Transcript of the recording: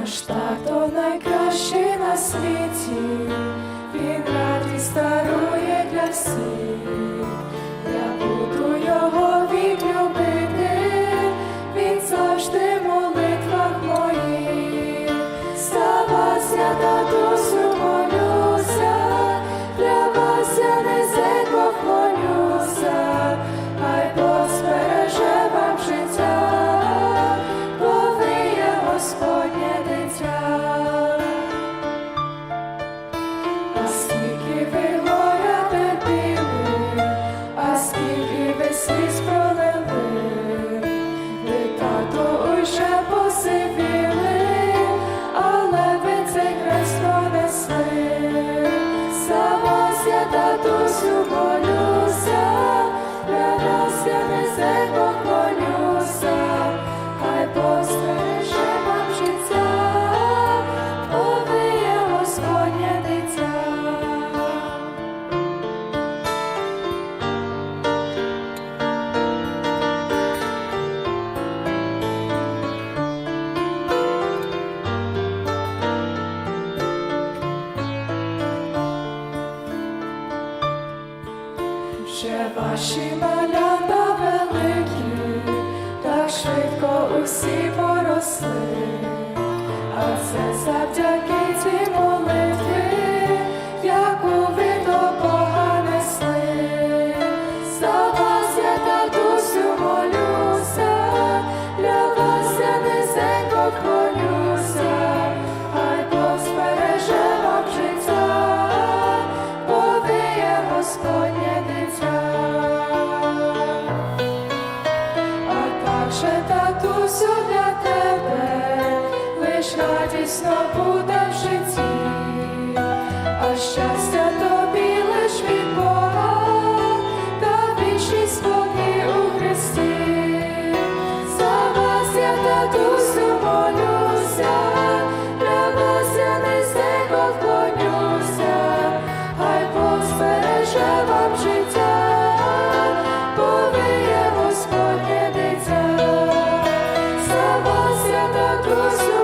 Наш тато найкращий на світі, він радість старує для всіх, я буду його відлюбити, він завжди в молитвах моїх, за вас я тату Ще ваші малята великі, так швидко усі. Звісно, буде в житті, а щастя тобі лиш від Бога, та більшість спокій у Христі, за вас я татусю молюся, для вас я не сильно вклонюся, хай Бог збереже вам життя, бо ви є Господнє за вас я татусю